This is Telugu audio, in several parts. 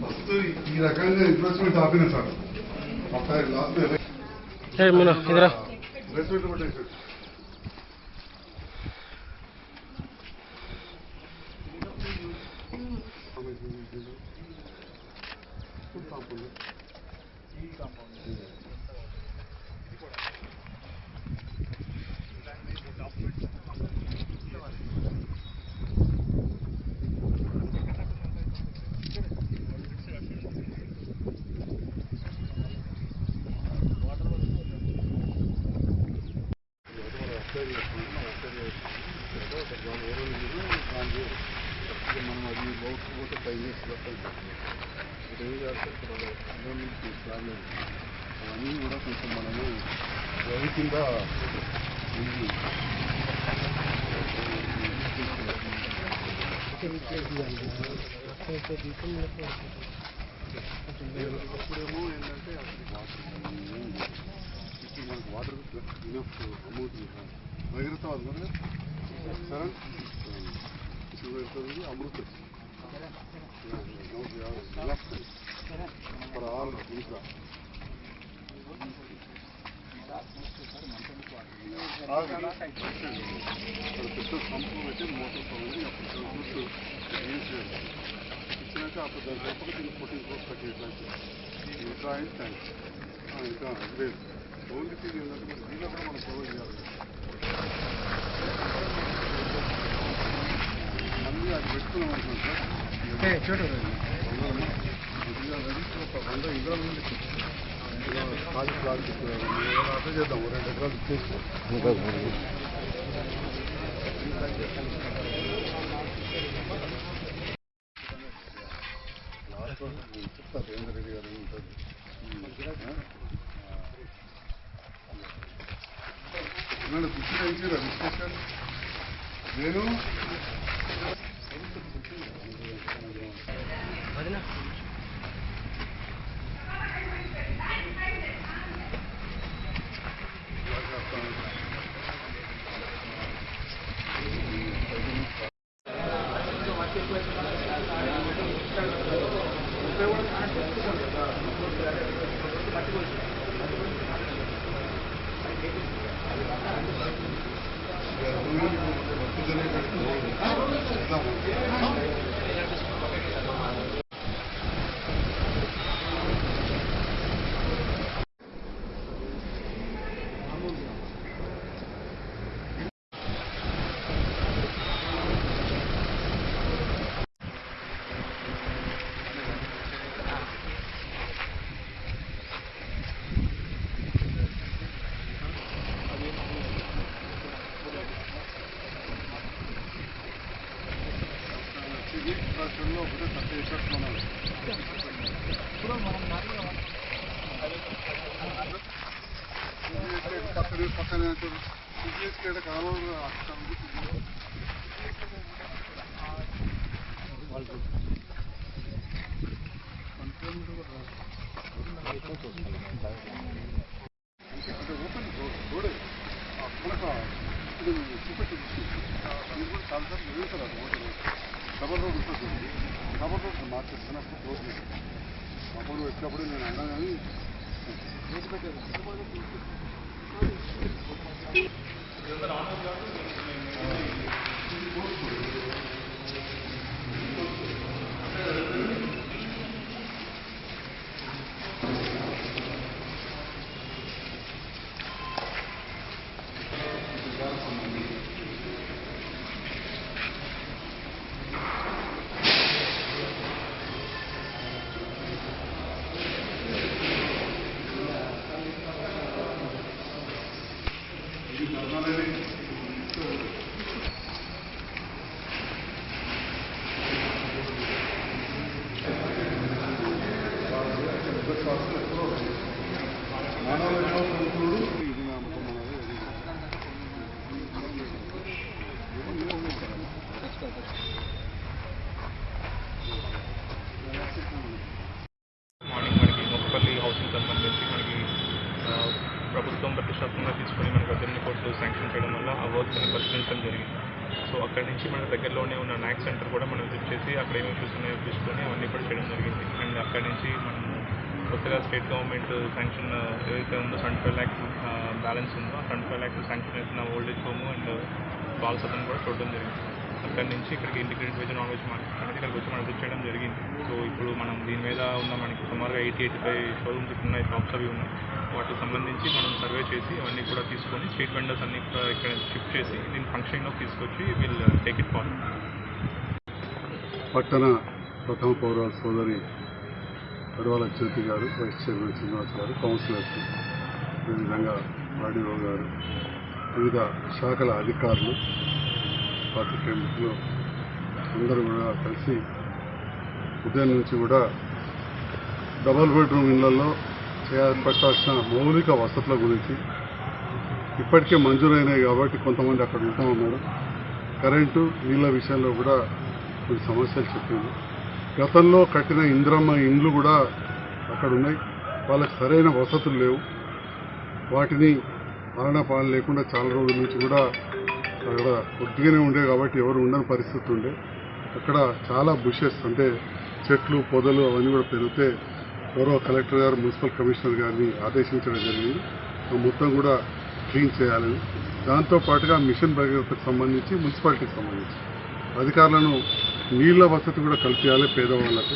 ఫస్ట్ ఈ రకంగా ఇన్వెస్ట్మెంట్ ఆపిన సార్ ఒకసారి లాస్ట్ ఏ మున ఇదిరా ఇన్వెస్ట్మెంట్ అవన్నీ కూడా కొంచెం మనము రవి ఉంది. అప్పుడేమో ఏంటంటే అసలు వాటర్ మనకు వాటర్ ఇనఫ్ అమౌంట్ భగీరథ కదా సరే ఇప్పుడు వెళ్తుంది ఫర్ ఆల్ ఇంకా పెద్ద సంపు పెట్టి మోటార్ పోయింది అప్పుడు చూస్తూ యూజ్ చేయాలి ఇచ్చినాక అప్పుడు దాని తప్పక దీన్ని ఫోర్టీన్ క్రోర్స్ కట్టేట్లాంటి ఇంకా థ్యాంక్స్ ఇంకా లేదు ఓన్లీ థింగ్ ఏంటంటే మరి దీనిలో కూడా మనం ప్రొవైడ్ చేయాలి మళ్ళీ అది పెట్టుకున్నాం అనుకోండి సార్ రెడ్డి గారు ఉంటుంది నన్ను పిచ్చి నేను Não. డబల్ రోడ్ ఉంటుంది డబల్ రోడ్ మార్చేస్తున్నప్పుడు రోడ్ అప్పుడు వచ్చినప్పుడు నేను అన్నా కానీ ప్లస్ అసలు ఎప్పుడో మానవ విమోచకుడు ఇది నమ్మకం అనేది మార్నింగ్ మనకి మొక్కపల్లి హౌసింగ్ సంబంధించి మనకి ఆ, ప్రభుత్వం ప్రతిష్టాత్మకంగా తీసుకొని మనకు పద్దెనిమిది కోట్లు శాంక్షన్ చేయడం వల్ల ఆ వర్క్స్ అని పరిశీలించడం జరిగింది. సో అక్కడి నుంచి మన దగ్గరలోనే ఉన్న నాక్ సెంటర్ కూడా మనం విజిట్ చేసి అక్కడ ఏమి ఇష్యూస్ ఉన్నాయో తీసుకొని అవన్నీ కూడా చేయడం జరిగింది. అండ్ అక్కడి నుంచి మనము కొత్తగా స్టేట్ గవర్నమెంట్ శాంక్షన్ ఏదైతే ఉందో ట్వంటీ ఫైవ్ ల్యాక్స్ బ్యాలెన్స్ ఉందో ట్వంటీ ఫైవ్ ల్యాక్స్ శాంక్షన్ అవుతున్న old age home and Bal Sadan కూడా చూడడం జరిగింది. అక్కడి నుంచి ఇక్కడికి integrated veg non veg market అనేది ఇక్కడికి వచ్చి మనం విజిట్ చేయడం జరిగింది. సో ఇప్పుడు మనం దీని మీద ఉన్న మనకి సుమారుగా ఎయిటీ ఎయిటీ ఫైవ్ షోరూమ్స్ ఇక్కడ ఉన్నాయి షాప్స్ అవి ఉన్నాయి. వాటికి సంబంధించి మనం సర్వే చేసి అవన్నీ కూడా తీసుకొని స్ట్రీట్ వెండర్స్ అన్ని కూడా ఇక్కడ షిఫ్ట్ చేసి దీని ఫంక్షన్లో తీసుకొచ్చి వీల్ టేక్ ఇట్ ఫార్వర్డ్ పట్టణ ప్రథమ పౌర సోదరి అడవాల జ్యోతి గారు వైస్ చైర్మన్ శ్రీనివాస్ గారు కౌన్సిలర్స్ అదేవిధంగా ఆర్డీఓ గారు వివిధ శాఖల అధికారులు పాత్రికేయ మిత్రులు అందరూ కూడా కలిసి ఉదయం నుంచి కూడా డబల్ బెడ్రూమ్ ఇళ్ళలో చేపట్టాల్సిన మౌలిక వసతుల గురించి. ఇప్పటికే మంజూరైనాయి కాబట్టి కొంతమంది అక్కడ ఉంటా ఉన్నారు కరెంటు నీళ్ళ విషయంలో కూడా కొన్ని సమస్యలు చెప్పింది గతంలో కట్టిన ఇంద్రమ్మ ఇండ్లు కూడా అక్కడ ఉన్నాయి. వాళ్ళకి సరైన వసతులు లేవు. వాటిని పాలన లేకుండా చాలా రోజుల నుంచి కూడా అక్కడ ఒడ్డుగానే ఉండే కాబట్టి ఎవరు ఉండని పరిస్థితి ఉండే. అక్కడ చాలా బుషెస్ అంటే చెట్లు పొదలు అవన్నీ కూడా పెరిగితే ఎవరో కలెక్టర్ గారు మున్సిపల్ కమిషనర్ గారిని ఆదేశించడం జరిగింది. ఆ మొత్తం కూడా క్లీన్ చేయాలని. దాంతో పాటుగా మిషన్ భగీరథకు సంబంధించి మున్సిపాలిటీకి సంబంధించి అధికారులను నీళ్ళ వసతి కూడా కల్పించాలి పేదవాళ్ళకు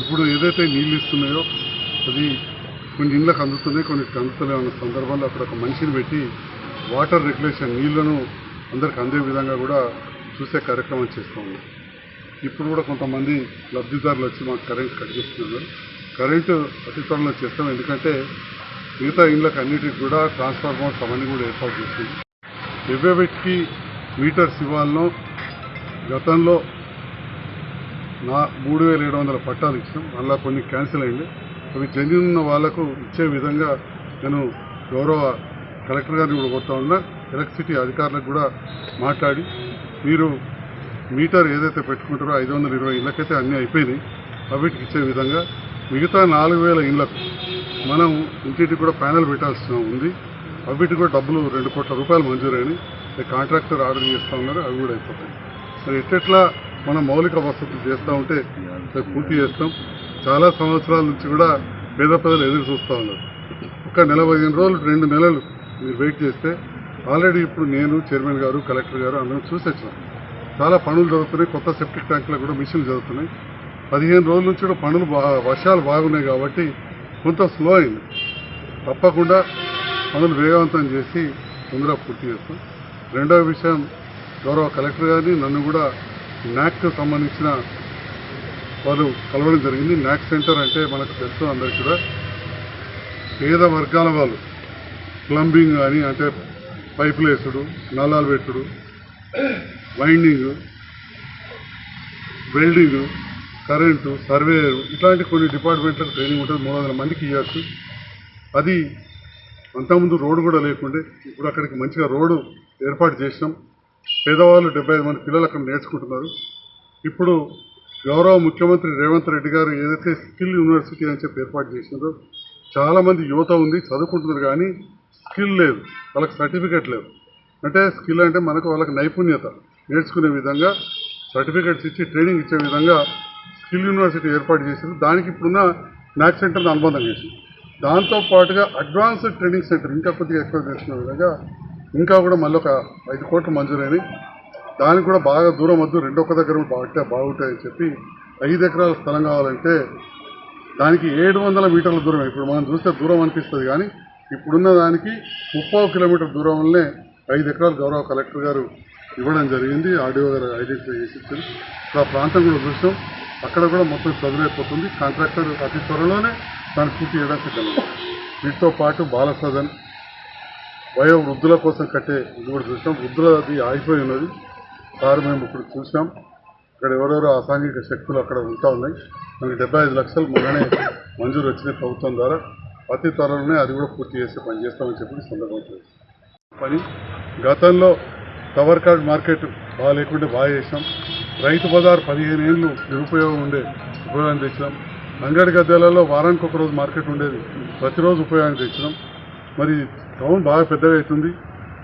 ఇప్పుడు ఏదైతే నీళ్ళు ఇస్తున్నాయో అది కొన్ని ఇళ్ళకి అందుతున్నాయి కొన్ని అందుతలే ఉన్న సందర్భంలో అక్కడ ఒక మనిషిని పెట్టి వాటర్ రెగ్యులేషన్ నీళ్ళను అందరికి అందే విధంగా కూడా చూసే కార్యక్రమం చేస్తూ ఉన్నాం ఇప్పుడు కూడా కొంతమంది లబ్ధిదారులు వచ్చి మాకు కరెంట్ కట్టిస్తున్నారు కరెంటు అతి త్వరలో చేస్తాం ఎందుకంటే మిగతా ఇండ్లకు అన్నిటికి కూడా ట్రాన్స్ఫార్మర్స్ అవన్నీ కూడా ఏర్పాటు చేసింది ఎవెవెట్కి మీటర్స్ ఇవ్వాలనో గతంలో నా మూడు వేల ఏడు వందల పట్టాలు ఇచ్చాం అలా కొన్ని క్యాన్సిల్ అయింది. అవి జెన్యున్ ఉన్న వాళ్ళకు ఇచ్చే విధంగా నేను గౌరవ కలెక్టర్ గారిని కూడా కొడతా ఉన్నా ఎలక్ట్రిసిటీ అధికారులకు కూడా మాట్లాడి మీరు మీటర్ ఏదైతే పెట్టుకుంటారో ఐదు వందల ఇరవై ఇళ్ళకైతే అన్నీ అయిపోయినాయి. అవిటికి ఇచ్చే విధంగా మిగతా నాలుగు వేల ఇళ్ళకు మనం ఇంటికి కూడా ప్యానెల్ పెట్టాల్సిన ఉంది. అవిటికి కూడా డబ్బులు రెండు కోట్ల రూపాయలు మంజూరైనాయి. కాంట్రాక్టర్ ఆర్డర్ చేస్తూ ఉన్నారు అవి కూడా అయిపోతాయి. మరి ఎట్టెట్లా మనం మౌలిక వసతులు చేస్తూ ఉంటే పూర్తి చేస్తాం. చాలా సంవత్సరాల నుంచి కూడా పేద ప్రజలు ఎదురు చూస్తూ ఉన్నారు. ఒక నెల పదిహేను రోజులు రెండు నెలలు మీరు వెయిట్ చేస్తే ఆల్రెడీ ఇప్పుడు నేను చైర్మన్ గారు కలెక్టర్ గారు అందరం చూసి వచ్చినాం. చాలా పనులు జరుగుతున్నాయి. కొత్త సెప్టిక్ ట్యాంకులు కూడా మిషన్లు జరుగుతున్నాయి. పదిహేను రోజుల నుంచి కూడా పనులు వర్షాలు బాగున్నాయి కాబట్టి కొంత స్లో అయింది. తప్పకుండా పనులు వేగవంతం చేసి తొందరగా పూర్తి చేస్తాం. రెండవ విషయం గౌరవ కలెక్టర్ గారిని నన్ను కూడా న్యాక్కు సంబంధించిన వాళ్ళు కలవడం జరిగింది. న్యాక్ సెంటర్ అంటే మనకు తెలుసు అందరికీ కూడా. పేద వర్గాల వాళ్ళు. ప్లంబింగ్ కానీ అంటే పైపులు వేసుడు నల్లాలు పెట్టుడు వైండింగ్ వెల్డింగ్ కరెంటు సర్వేయర్ ఇట్లాంటి కొన్ని డిపార్ట్మెంట్లకు ట్రైనింగ్ ఉంటుంది. మూడు వందల మందికి ఇవ్వచ్చు. అది అంతకుముందు రోడ్డు కూడా లేకుండే ఇప్పుడు అక్కడికి మంచిగా రోడ్డు ఏర్పాటు చేసినాం. పేదవాళ్ళు డెబ్బై ఐదు మంది పిల్లలు అక్కడ నేర్చుకుంటున్నారు. ఇప్పుడు గౌరవ ముఖ్యమంత్రి రేవంత్ రెడ్డి గారు ఏదైతే స్కిల్ యూనివర్సిటీ అని చెప్పి ఏర్పాటు చేసినారో చాలామంది యువత ఉంది చదువుకుంటున్నారు కానీ స్కిల్ లేదు. వాళ్ళకి సర్టిఫికేట్ లేదు అంటే స్కిల్ అంటే మనకు వాళ్ళకి నైపుణ్యత నేర్చుకునే విధంగా సర్టిఫికేట్స్ ఇచ్చి ట్రైనింగ్ ఇచ్చే విధంగా స్కిల్ యూనివర్సిటీ ఏర్పాటు చేసింది. దానికి ఇప్పుడున్న మ్యాథ్స్ సెంటర్ని అనుబంధం చేసి దాంతో పాటుగా అడ్వాన్స్డ్ ట్రైనింగ్ సెంటర్ ఇంకా కొద్దిగా ఎక్కువ చేసిన విధంగా ఇంకా కూడా మళ్ళీ ఒక ఐదు కోట్లు మంజూరైనవి దానికి కూడా బాగా దూరం వద్దు. రెండు ఒక దగ్గర బాగుంటే బాగుంటాయని చెప్పి ఐదు ఎకరాల స్థలం కావాలంటే దానికి ఏడు వందల మీటర్ల దూరం ఇప్పుడు మనం చూస్తే దూరం అనిపిస్తుంది కానీ ఇప్పుడున్న దానికి ముప్పై కిలోమీటర్ దూరంలోనే ఐదు ఎకరాలు గౌరవ కలెక్టర్ గారు ఇవ్వడం జరిగింది. ఆర్డీఓ గారు ఐడెంటిఫై చేసి ఇచ్చారు. ఆ ప్రాంతం కూడా చూసాం అక్కడ కూడా మొత్తం చదువులైపోతుంది. కాంట్రాక్టర్ అతి త్వరలోనే దాన్ని పూర్తి చేయడం సిద్ధంగా వీటితో పాటు బాల సదన్ వయో వృద్ధుల కోసం కట్టే ఇది కూడా చూసాం వృద్ధులది ఆగిపోయి ఉన్నది. సార్ మేము ఇప్పుడు చూసాం. ఇక్కడ ఎవరెవరో అసాంఘిక శక్తులు అక్కడ ఉంటా ఉన్నాయి. మనకి డెబ్బై ఐదు లక్షలు మొన్ననే మంజూరు వచ్చినాయి ప్రభుత్వం ద్వారా. అతి త్వరలోనే అది కూడా పూర్తి చేసే పని చేస్తామని చెప్పి సందర్భం పని గతంలో టవర్ కార్డ్ మార్కెట్ బాగా లేకుంటే బాగా చేసాం రైతు బజార్ పదిహేను ఏళ్ళు నిరుపయోగం ఉండే ఉపయోగం తెచ్చినాం. అంగడి గద్దెలలో వారానికి ఒక రోజు మార్కెట్ ఉండేది. ప్రతిరోజు ఉపయోగానికి తెచ్చినాం. మరి టౌన్ బాగా పెద్దగా అవుతుంది.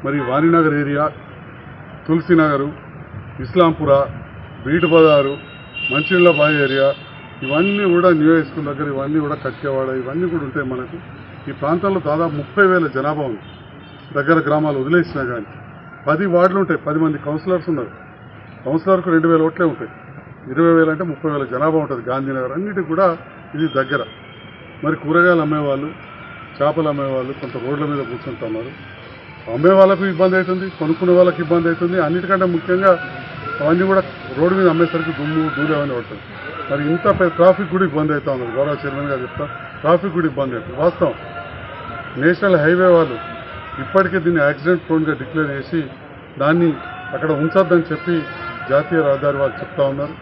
మరి వాణినగర్ ఏరియా తులసినగరు ఇస్లాంపుర బీటు బజారు మంచినీళ్ళ బాయ్ ఏరియా ఇవన్నీ కూడా న్యూ హైస్కూల్ దగ్గర ఇవన్నీ కూడా కట్కేవాడ ఇవన్నీ కూడా ఉంటాయి మనకు. ఈ ప్రాంతంలో దాదాపు ముప్పై వేల జనాభా ఉంది. దగ్గర గ్రామాలు వదిలేసినా కానీ పది వార్డులు ఉంటాయి. పది మంది కౌన్సిలర్స్ ఉన్నారు. కౌన్సిలర్కు రెండు వేల ఓట్లే ఉంటాయి. ఇరవై వేలు అంటే ముప్పై వేల జనాభా ఉంటుంది గాంధీనగర్. అన్నిటికి కూడా ఇది దగ్గర. మరి కూరగాయలు అమ్మేవాళ్ళు చేపలు అమ్మేవాళ్ళు కొంత రోడ్ల మీద కూర్చుంటున్నారు అమ్మే వాళ్ళకు ఇబ్బంది అవుతుంది కొనుక్కునే వాళ్ళకి ఇబ్బంది అవుతుంది. అన్నిటికంటే ముఖ్యంగా అవన్నీ కూడా రోడ్డు మీద అమ్మేసరికి దుమ్ము ధూళి అవన్నీ పడుతుంది. మరి ఇంత పెద్ద ట్రాఫిక్ కూడా ఇబ్బంది అవుతా ఉన్నది గౌరవ చైర్మన్ గారు చెప్తా. ట్రాఫిక్ కూడా ఇబ్బంది అవుతుంది. వాస్తవం. నేషనల్ హైవే వాళ్ళు ఇప్పటికే దీన్ని యాక్సిడెంట్ ప్రోన్గా డిక్లేర్ చేసి దాన్ని అక్కడ ఉంచొద్దని చెప్పి జాతీయ రహదారి వాళ్ళు చెప్తా ఉన్నారు.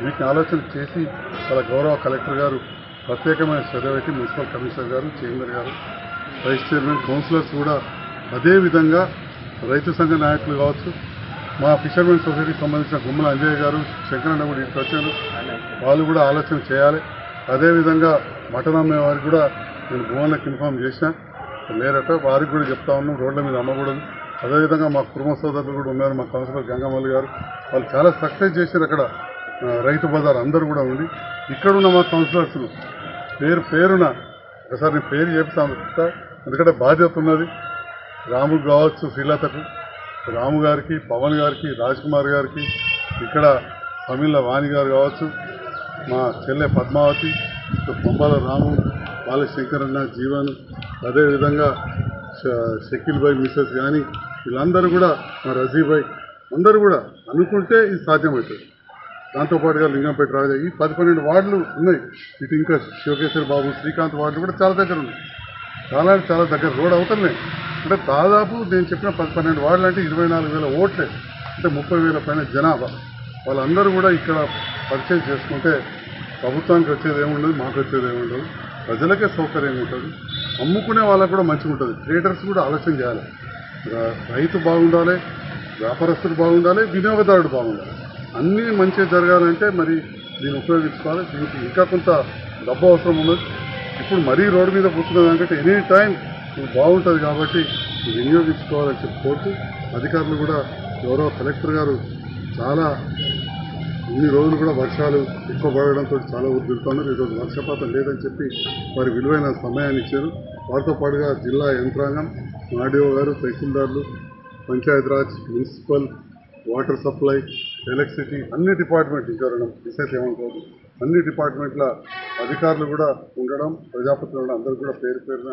వీటిని ఆలోచన చేసి వాళ్ళ గౌరవ కలెక్టర్ గారు ప్రత్యేకమైన శ్రద్ధ పెట్టి మున్సిపల్ కమిషనర్ గారు చైర్మన్ గారు వైస్ చైర్మన్ కౌన్సిలర్స్ కూడా అదే విధంగా రైతు సంఘ నాయకులు కావచ్చు మా ఫిషర్మెన్ సొసైటీకి సంబంధించిన గుమ్మల అంజయ్య గారు శంకరన్న కూడా వచ్చారు. వాళ్ళు కూడా ఆలోచన చేయాలి. అదేవిధంగా మటన్ అమ్మే వారికి కూడా నేను భువన్లకు ఇన్ఫామ్ చేసిన లేరట వారికి కూడా చెప్తా ఉన్నాం రోడ్ల మీద అమ్మకూడదు. అదేవిధంగా మా కుటుంబ సోదరులు కూడా ఉన్నారు మా కౌన్సిలర్ గంగమల్లి గారు. వాళ్ళు చాలా సక్సెస్ చేశారు అక్కడ. రైతు బజార్ అందరూ కూడా ఉండి. ఇక్కడ ఉన్న మా కౌన్సిలర్స్ పేరు పేరున ఒకసారి నేను పేరు చెప్తాను ఎందుకంటే బాధ్యత ఉన్నది. రాముకు కావచ్చు శ్రీలతకు. రాము గారికి పవన్ గారికి రాజ్ కుమార్ గారికి ఇక్కడ తమిళ వాణి గారు కావచ్చు మా చెల్లె పద్మావతి బొంబాల రాము బాలశంకరన్న జీవన్ అదేవిధంగా ష- షకీల్ భాయ్ మిస్సెస్ కానీ వీళ్ళందరూ కూడా మా రజీభాయ్ అందరూ కూడా అనుకుంటే ఇది సాధ్యమవుతుంది. దాంతోపాటుగా లింగంపేట రాజా ఈ పది పన్నెండు వార్డులు ఉన్నాయి. ఇటు ఇంకా శివకేశ్వర బాబు శ్రీకాంత్ వార్డులు కూడా చాలా దగ్గర ఉన్నాయి. చాలా అంటే చాలా దగ్గర రోడ్ అవుతున్నాయి అంటే దాదాపు నేను చెప్పిన పది పన్నెండు వార్డులు అంటే ఇరవై నాలుగు వేల ఓట్లే. అంటే ముప్పై వేల పైన జనాభా. వాళ్ళందరూ కూడా ఇక్కడ పరిచయం చేసుకుంటే ప్రభుత్వానికి వచ్చేది ఏముండదు మాకు వచ్చేది ఏముండదు. ప్రజలకే సౌకర్యంగా ఉంటుంది. అమ్ముకునే వాళ్ళకు కూడా మంచిగా ఉంటుంది. ట్రేడర్స్ కూడా ఆలోచన చేయాలి. రైతు బాగుండాలి వ్యాపారస్తుడు బాగుండాలి వినియోగదారుడు బాగుండాలి. అన్నీ మంచిగా జరగాలంటే మరి దీన్ని ఉపయోగించుకోవాలి. దీనికి ఇంకా కొంత డబ్బు అవసరం ఉన్నది. ఇప్పుడు మరీ రోడ్డు మీద కూర్చున్నదంటే ఎనీ టైం బాగుంటుంది కాబట్టి వినియోగించుకోవాలని చెప్పి కోరుతూ అధికారులు కూడా గౌరవ కలెక్టర్ గారు చాలా ఇన్ని రోజులు కూడా వర్షాలు ఎక్కువ పడడంతో చాలా ఊరు ఈరోజు వర్షపాతం లేదని చెప్పి వారి విలువైన సమయాన్ని ఇచ్చారు. వారితో పాటుగా జిల్లా యంత్రాంగం ఆర్డీఓ గారు తహసీల్దార్లు Panchayati Raj municipal water supply electricity అన్ని డిపార్ట్మెంట్ ఇంకెవరైనా విశేష ఏమనుకోదు అన్ని డిపార్ట్మెంట్ల అధికారులు కూడా ఉండడం ప్రజాపతులు ఉండడం అందరూ కూడా పేరు పేరున